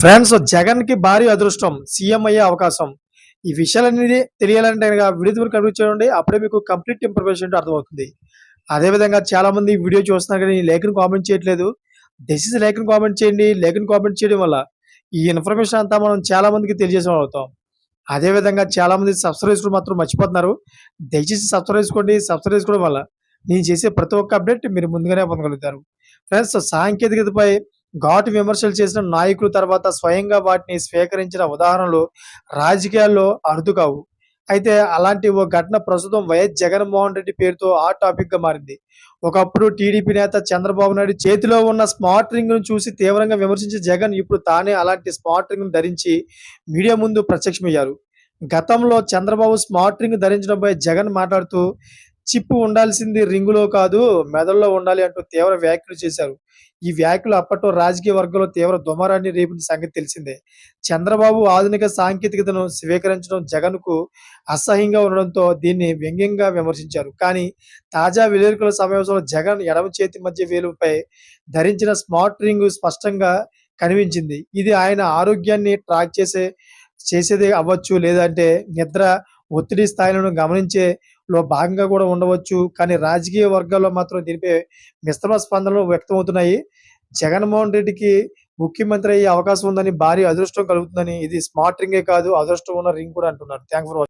Friends జగన్కి భారీ అదృష్టం సీఎం అయ్యే అవకాశం. ఈ విషయాలన్నీ తెలియాలంటే కనుక వీడియో వరకు కంప్లీట్ చేయండి. అప్పుడే మీకు కంప్లీట్ ఇన్ఫర్మేషన్ అర్థమవుతుంది. అదే విధంగా చాలా మంది వీడియో చూస్తున్నారు కానీ లేఖను కామెంట్ చేయట్లేదు. దయచేసి లేఖను కామెంట్ చేయండి. లేఖను కామెంట్ చేయడం వల్ల ఈ ఇన్ఫర్మేషన్ అంతా మనం చాలా మందికి తెలియజేసిన అవుతాం అదే విధంగా చాలా మంది సబ్స్క్రైబ్ మాత్రం మర్చిపోతున్నారు. దయచేసి సబ్స్క్రైబ్ చేసుకోండి. సబ్స్క్రైబ్ చేసుకోవడం వల్ల నేను చేసే ప్రతి ఒక్క అప్డేట్ మీరు ముందుగానే పొందగలుగుతారు. ఫ్రెండ్స్ సాంకేతికతపై ఘాటు విమర్శలు చేసిన నాయకులు తర్వాత స్వయంగా వాటిని స్వీకరించిన ఉదాహరణలు రాజకీయాల్లో అరుదు కావు అయితే అలాంటి ఓ ఘటన ప్రస్తుతం వైఎస్ జగన్మోహన్ రెడ్డి పేరుతో ఆ టాపిక్గా మారింది. ఒకప్పుడు టీడీపీ నేత చంద్రబాబు నాయుడు చేతిలో ఉన్న స్మార్ట్ రింగ్ను చూసి తీవ్రంగా విమర్శించిన జగన్ ఇప్పుడు తానే అలాంటి స్మార్ట్ రింగ్ను ధరించి మీడియా ముందు ప్రత్యక్షమయ్యారు. గతంలో చంద్రబాబు స్మార్ట్ రింగ్ ధరించడంపై జగన్ మాట్లాడుతూ చిప్పు ఉండాల్సింది రింగులో కాదు మెదడులో ఉండాలి అంటూ తీవ్ర వ్యాఖ్యలు చేశారు. ఈ వ్యాఖ్యలు అప్పట్లో రాజకీయ వర్గంలో తీవ్ర దుమారాన్ని రేపిన సంగతి తెలిసిందే. చంద్రబాబు ఆధునిక సాంకేతికతను స్వీకరించడం జగన్కు అసహ్యంగా ఉండడంతో దీన్ని వ్యంగ్యంగా విమర్శించారు. కానీ తాజా విలేకరుల సమావేశంలో జగన్ ఎడమ చేతి మధ్య వేలుపై ధరించిన స్మార్ట్ రింగ్ స్పష్టంగా కనిపించింది. ఇది ఆయన ఆరోగ్యాన్ని ట్రాక్ చేసే చేసేది అవ్వచ్చు లేదంటే నిద్ర ఒత్తిడి స్థాయిలను గమనించే లో భాగంగా కూడా ఉండవచ్చు. కానీ రాజకీయ వర్గాల్లో మాత్రం దీనిపై మిశ్రమ స్పందనలు వ్యక్తమవుతున్నాయి. జగన్మోహన్ రెడ్డికి ముఖ్యమంత్రి అయ్యే అవకాశం ఉందని భారీ అదృష్టం కలుగుతుందని ఇది స్మార్ట్ రింగే కాదు. అదృష్టం ఉన్న రింగ్ కూడా అంటున్నారు. Thank for